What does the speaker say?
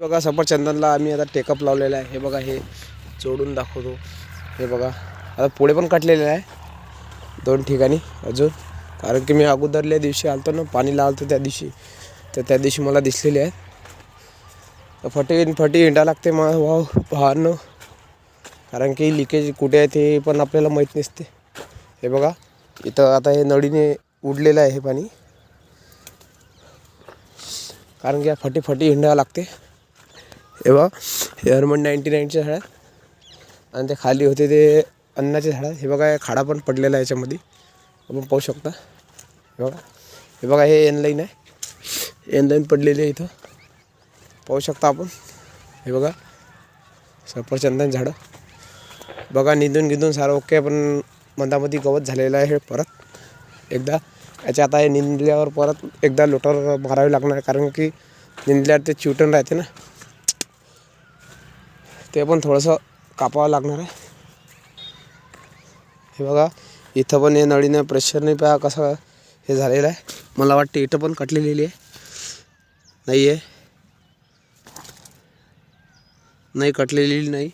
बघा सफरचंदनला आम्ही आता टेकअप लावलेला आहे. हे बघा हे जोडून दाखवतो. हे बघा आता पुढे पण काटलेले आहे. दोन ठिकाणी अजून. कारण की मी अगोदरल्या दिवशी आलतो ना पाणी लावतो त्या दिवशी. तर त्या दिवशी मला दिसलेले आहे. तर फटी फटी हिंडा लागते मला. वाव पाहणं कारण की लिकेज कुठे आहे ते पण आपल्याला माहीत नसते. हे बघा इथं आता हे नळीने उडलेलं आहे हे पाणी. कारण की फटी फटी हिंडावं लागते. हे बघा हे हरमन नाईन्टी नाईनचे झाड. आणि ते खाली होते ते अन्नाचे झाड. हे बघा खाडा पण पडलेला आहे याच्यामध्ये. आपण पाहू शकता. हे बघा. हे बघा हे एन लाईन आहे. एन लाईन पडलेली आहे इथं. पाहू शकता आपण. हे बघा. सफरचंदन झाडं. बघा निंदून गिंदून सारं ओके पण मधामध्ये गवत झालेलं आहे हे परत. एकदा. याच्या आता हे निंदल्यावर परत एकदा लोटर मारावी लागणार आहे कारण की निंदल्यावर ते चिवटन राहते ना. ते पण थोडंसं कापावं लागणार आहे. हे बघा इथं पण हे नळीनं प्रेशरने पहा कसं हे झालेलं आहे. मला वाटते इथं पण कटलेलेली आहे. नाही आहे नाही कटलेली नाही.